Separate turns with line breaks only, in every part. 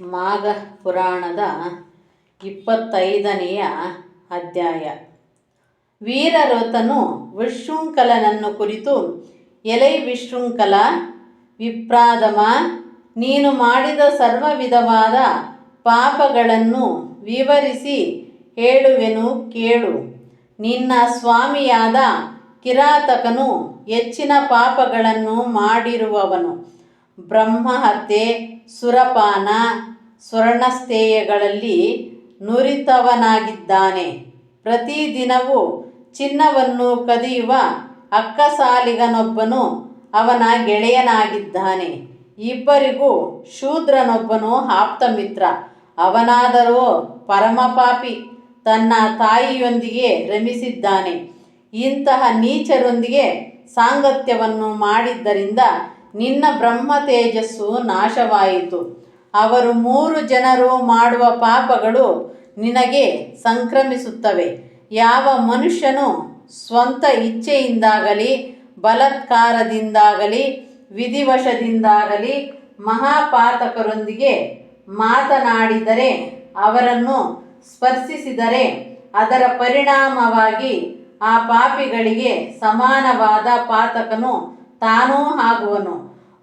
ಮಾಘ ಪುರಾಣದ ಇಪ್ಪತ್ತೈದನೆಯ ಅಧ್ಯಾಯ. ವೀರರಥನು ವಿಶೃಂಖಲನನ್ನು ಕುರಿತು, ಎಲೈ ವಿಶೃಂಖಲ, ವಿಪ್ರಾದಮ, ನೀನು ಮಾಡಿದ ಸರ್ವ ವಿಧವಾದ ಪಾಪಗಳನ್ನು ವಿವರಿಸಿ ಹೇಳುವೆನು ಕೇಳು. ನಿನ್ನ ಸ್ವಾಮಿಯಾದ ಕಿರಾತಕನು ಹೆಚ್ಚಿನ ಪಾಪಗಳನ್ನು ಮಾಡಿರುವವನು. ಬ್ರಹ್ಮಹತ್ಯೆ ಸುರಪಾನ ಸ್ವರ್ಣಸ್ಥೇಯಗಳಲ್ಲಿ ನುರಿತವನಾಗಿದ್ದಾನೆ. ಪ್ರತಿದಿನವೂ ಚಿನ್ನವನ್ನು ಕದಿಯುವ ಅಕ್ಕಸಾಲಿಗನೊಬ್ಬನು ಅವನ ಗೆಳೆಯನಾಗಿದ್ದಾನೆ. ಇಬ್ಬರಿಗೂ ಶೂದ್ರನೊಬ್ಬನು ಆಪ್ತಮಿತ್ರ ಅವನಾದರೂ ಪರಮಪಾಪಿ ತನ್ನ ತಾಯಿಯೊಂದಿಗೆ ರಮಿಸಿದ್ದಾನೆ. ಇಂತಹ ನೀಚರೊಂದಿಗೆ ಸಾಂಗತ್ಯವನ್ನು ಮಾಡಿದ್ದರಿಂದ ನಿನ್ನ ಬ್ರಹ್ಮ ತೇಜಸ್ಸು ನಾಶವಾಯಿತು. ಅವರು ಮೂರು ಜನರು ಮಾಡುವ ಪಾಪಗಳು ನಿನಗೆ ಸಂಕ್ರಮಿಸುತ್ತವೆ. ಯಾವ ಮನುಷ್ಯನು ಸ್ವಂತ ಇಚ್ಛೆಯಿಂದಾಗಲಿ, ಬಲತ್ಕಾರದಿಂದಾಗಲಿ, ವಿಧಿವಶದಿಂದಾಗಲಿ ಮಹಾಪಾತಕರೊಂದಿಗೆ ಮಾತನಾಡಿದರೆ, ಅವರನ್ನು ಸ್ಪರ್ಶಿಸಿದರೆ ಅದರ ಪರಿಣಾಮವಾಗಿ ಆ ಪಾಪಿಗಳಿಗೆ ಸಮಾನವಾದ ಪಾತಕನು ತಾನೂ ಆಗುವನು.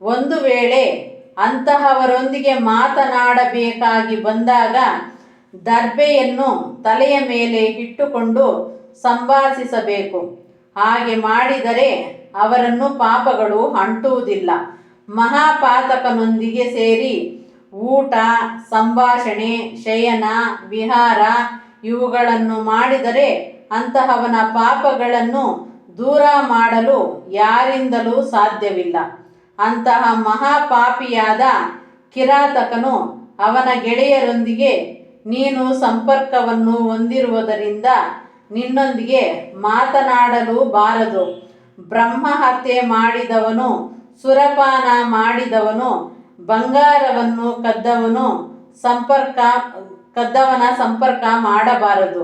ಒಂದು ವೇಳೆ ಅಂತಹವರೊಂದಿಗೆ ಮಾತನಾಡಬೇಕಾಗಿ ಬಂದಾಗ ದರ್ಬೆಯನ್ನು ತಲೆಯ ಮೇಲೆ ಇಟ್ಟುಕೊಂಡು ಸಂಭಾಷಿಸಬೇಕು. ಹಾಗೆ ಮಾಡಿದರೆ ಅವರನ್ನು ಪಾಪಗಳು ಅಂಟುವುದಿಲ್ಲ. ಮಹಾಪಾತಕನೊಂದಿಗೆ ಸೇರಿ ಊಟ, ಸಂಭಾಷಣೆ, ಶಯನ, ವಿಹಾರ ಇವುಗಳನ್ನು ಮಾಡಿದರೆ ಅಂತಹವನ ಪಾಪಗಳನ್ನು ದೂರ ಮಾಡಲು ಯಾರಿಂದಲೂ ಸಾಧ್ಯವಿಲ್ಲ. ಅಂತಹ ಮಹಾಪಾಪಿಯಾದ ಕಿರಾತಕನು ಅವನ ಗೆಳೆಯರೊಂದಿಗೆ ನೀನು ಸಂಪರ್ಕವನ್ನು ಹೊಂದಿರುವುದರಿಂದ ನಿನ್ನೊಂದಿಗೆ ಮಾತನಾಡಲು ಬಾರದು. ಬ್ರಹ್ಮ ಹತ್ಯೆ ಮಾಡಿದವನು, ಸುರಪಾನ ಮಾಡಿದವನು, ಬಂಗಾರವನ್ನು ಕದ್ದವನು ಸಂಪರ್ಕ, ಕದ್ದವನ ಸಂಪರ್ಕ ಮಾಡಬಾರದು.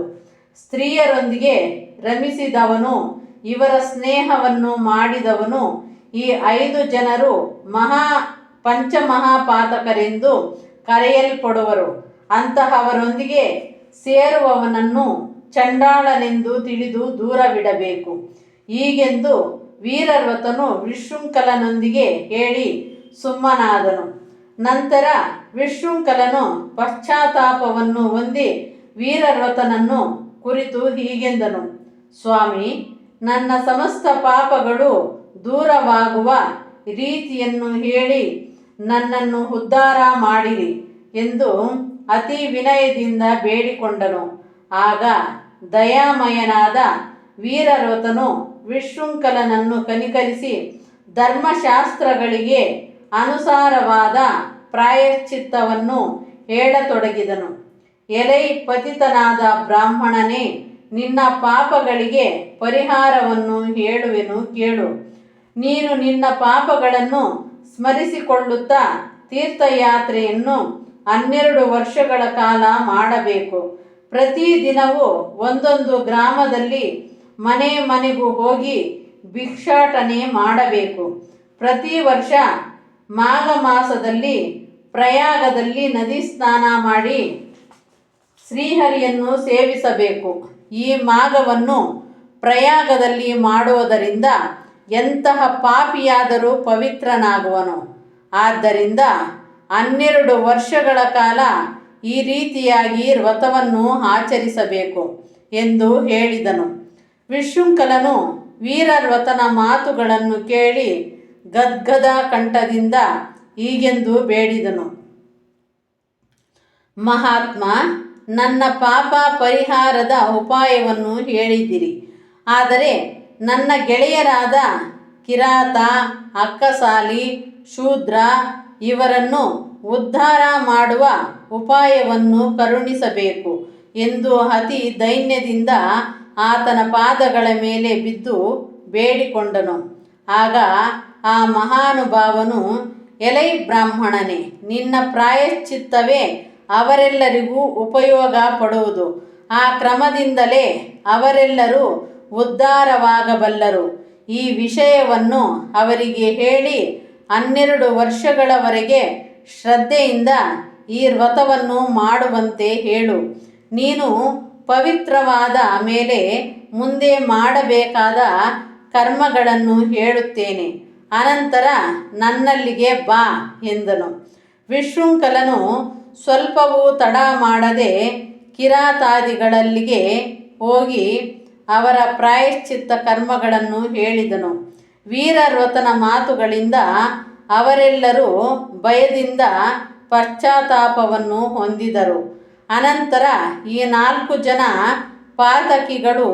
ಸ್ತ್ರೀಯರೊಂದಿಗೆ ರಮಿಸಿದವನು ಇವರ ಸ್ನೇಹವನ್ನು ಮಾಡಿದವನು ಈ ಐದು ಜನರು ಮಹಾ ಪಂಚಮಹಾಪಾತಕರೆಂದು ಕರೆಯಲ್ಪಡುವರು. ಅಂತಹವರೊಂದಿಗೆ ಸೇರುವವನನ್ನು ಚಂಡಾಳನೆಂದು ತಿಳಿದು ದೂರವಿಡಬೇಕು. ಹೀಗೆಂದು ವೀರರ್ವತನು ವಿಶೃಂಖಲನೊಂದಿಗೆ ಹೇಳಿ ಸುಮ್ಮನಾದನು. ನಂತರ ವಿಶೃಂಖಲನು ಪಶ್ಚಾತ್ತಾಪವನ್ನು ಹೊಂದಿ ವೀರರ್ವತನನ್ನು ಕುರಿತು ಹೀಗೆಂದನು. ಸ್ವಾಮಿ ನನ್ನ ಸಮಸ್ತ ಪಾಪಗಳು ದೂರವಾಗುವ ರೀತಿಯನ್ನು ಹೇಳಿ ನನ್ನನ್ನು ಉದ್ಧಾರ ಮಾಡಿರಿ ಎಂದು ಅತಿ ವಿನಯದಿಂದ ಬೇಡಿಕೊಂಡನು. ಆಗ ದಯಾಮಯನಾದ ವೀರರೋತನು ವಿಶೃಂಖಲನನ್ನು ಕನಿಕರಿಸಿ ಧರ್ಮಶಾಸ್ತ್ರಗಳಿಗೆ ಅನುಸಾರವಾದ ಪ್ರಾಯಶ್ಚಿತ್ತವನ್ನು ಹೇಳತೊಡಗಿದನು. ಎಲೈ ಪತಿತನಾದ ಬ್ರಾಹ್ಮಣನೇ ನಿನ್ನ ಪಾಪಗಳಿಗೆ ಪರಿಹಾರವನ್ನು ಹೇಳುವೆನು ಕೇಳು. ನೀನು ನಿನ್ನ ಪಾಪಗಳನ್ನು ಸ್ಮರಿಸಿಕೊಳ್ಳುತ್ತಾ ತೀರ್ಥಯಾತ್ರೆಯನ್ನು ಹನ್ನೆರಡು ವರ್ಷಗಳ ಕಾಲ ಮಾಡಬೇಕು. ಪ್ರತಿದಿನವೂ ಒಂದೊಂದು ಗ್ರಾಮದಲ್ಲಿ ಮನೆ ಮನೆಗೂ ಹೋಗಿ ಭಿಕ್ಷಾಟನೆ ಮಾಡಬೇಕು. ಪ್ರತಿ ವರ್ಷ ಮಾಘ ಮಾಸದಲ್ಲಿ ಪ್ರಯಾಗದಲ್ಲಿ ನದಿ ಸ್ನಾನ ಮಾಡಿ ಶ್ರೀಹರಿಯನ್ನು ಸೇವಿಸಬೇಕು. ಈ ಮಾಗವನ್ನು ಪ್ರಯಾಗದಲ್ಲಿ ಮಾಡುವುದರಿಂದ ಎಂತಹ ಪಾಪಿಯಾದರೂ ಪವಿತ್ರನಾಗುವನು. ಆದ್ದರಿಂದ ಹನ್ನೆರಡು ವರ್ಷಗಳ ಕಾಲ ಈ ರೀತಿಯಾಗಿ ವ್ರತವನ್ನು ಆಚರಿಸಬೇಕು ಎಂದು ಹೇಳಿದನು. ವಿಶೃಂಖಲನು ವೀರವ್ರತನ ಮಾತುಗಳನ್ನು ಕೇಳಿ ಗದ್ಗದ ಕಂಠದಿಂದ ಹೀಗೆಂದು ಬೇಡಿದನು. ಮಹಾತ್ಮ ನನ್ನ ಪಾಪ ಪರಿಹಾರದ ಉಪಾಯವನ್ನು ಹೇಳಿದಿರಿ ಆದರೆ ನನ್ನ ಗೆಳೆಯರಾದ ಕಿರಾತ, ಅಕ್ಕಸಾಲಿ, ಶೂದ್ರ ಇವರನ್ನು ಉದ್ಧಾರ ಮಾಡುವ ಉಪಾಯವನ್ನು ಕರುಣಿಸಬೇಕು ಎಂದು ಅತಿ ದೈನ್ಯದಿಂದ ಆತನ ಪಾದಗಳ ಮೇಲೆ ಬಿದ್ದು ಬೇಡಿಕೊಂಡನು. ಆಗ ಆ ಮಹಾನುಭಾವನು, ಎಲೈ ಬ್ರಾಹ್ಮಣನೇ, ನಿನ್ನ ಪ್ರಾಯಶ್ಚಿತ್ತವೇ ಅವರೆಲ್ಲರಿಗೂ ಉಪಯೋಗ ಪಡುವುದು. ಆ ಕ್ರಮದಿಂದಲೇ ಅವರೆಲ್ಲರೂ ಉದ್ಧಾರವಾಗಬಲ್ಲರು. ಈ ವಿಷಯವನ್ನು ಅವರಿಗೆ ಹೇಳಿ ಹನ್ನೆರಡು ವರ್ಷಗಳವರೆಗೆ ಶ್ರದ್ಧೆಯಿಂದ ಈ ವ್ರತವನ್ನು ಮಾಡುವಂತೆ ಹೇಳು. ನೀನು ಪವಿತ್ರವಾದ ಮೇಲೆ ಮುಂದೆ ಮಾಡಬೇಕಾದ ಕರ್ಮಗಳನ್ನು ಹೇಳುತ್ತೇನೆ. ಅನಂತರ ನನ್ನಲ್ಲಿಗೆ ಬಾ ಎಂದನು. ವಿಶೃಂಖಲನು ಸ್ವಲ್ಪವೂ ತಡ ಮಾಡದೆ ಕಿರಾತಾದಿಗಳಲ್ಲಿಗೆ ಹೋಗಿ ಅವರ ಪ್ರಾಯಶ್ಚಿತ್ತ ಕರ್ಮಗಳನ್ನು ಹೇಳಿದನು. ವೀರವ್ರತನ ಮಾತುಗಳಿಂದ ಅವರೆಲ್ಲರೂ ಭಯದಿಂದ ಪಶ್ಚಾತ್ತಾಪವನ್ನು ಹೊಂದಿದರು. ಅನಂತರ ಈ ನಾಲ್ಕು ಜನ ಪಾತಕಿಗಳು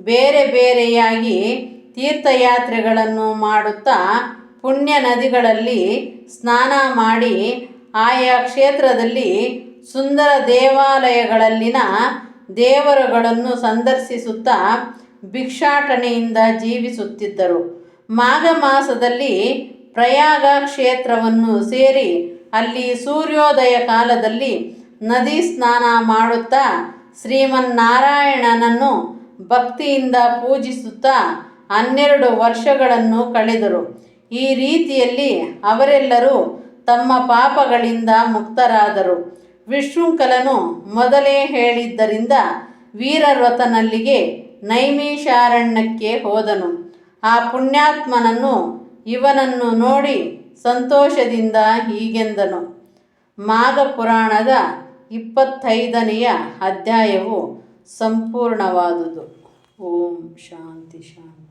ಬೇರೆ ಬೇರೆಯಾಗಿ ತೀರ್ಥಯಾತ್ರೆಗಳನ್ನು ಮಾಡುತ್ತಾ ಪುಣ್ಯ ನದಿಗಳಲ್ಲಿ ಸ್ನಾನ ಮಾಡಿ ಆಯಾ ಕ್ಷೇತ್ರದಲ್ಲಿ ಸುಂದರ ದೇವಾಲಯಗಳಲ್ಲಿನ ದೇವರುಗಳನ್ನು ಸಂದರ್ಶಿಸುತ್ತಾ ಭಿಕ್ಷಾಟನೆಯಿಂದ ಜೀವಿಸುತ್ತಿದ್ದರು. ಮಾಘ ಮಾಸದಲ್ಲಿ ಪ್ರಯಾಗ ಕ್ಷೇತ್ರವನ್ನು ಸೇರಿ ಅಲ್ಲಿ ಸೂರ್ಯೋದಯ ಕಾಲದಲ್ಲಿ ನದಿ ಸ್ನಾನ ಮಾಡುತ್ತಾ ಶ್ರೀಮನ್ನಾರಾಯಣನನ್ನು ಭಕ್ತಿಯಿಂದ ಪೂಜಿಸುತ್ತಾ ಹನ್ನೆರಡು ವರ್ಷಗಳನ್ನು ಕಳೆದರು. ಈ ರೀತಿಯಲ್ಲಿ ಅವರೆಲ್ಲರೂ ತಮ್ಮ ಪಾಪಗಳಿಂದ ಮುಕ್ತರಾದರು. ವಿಶೃಂಖಲನು ಮೊದಲೇ ಹೇಳಿದ್ದರಿಂದ ವೀರವ್ರತನಲ್ಲಿಗೆ ನೈಮಿಷಾರಣ್ಯಕ್ಕೆ ಹೋದನು. ಆ ಪುಣ್ಯಾತ್ಮನನ್ನು ಇವನನ್ನು ನೋಡಿ ಸಂತೋಷದಿಂದ ಹೀಗೆಂದನು. ಮಾಘ ಪುರಾಣದ ಇಪ್ಪತ್ತೈದನೆಯ ಅಧ್ಯಾಯವು ಸಂಪೂರ್ಣವಾದುದು. ಓಂ ಶಾಂತಿ ಶಾಂತಿ.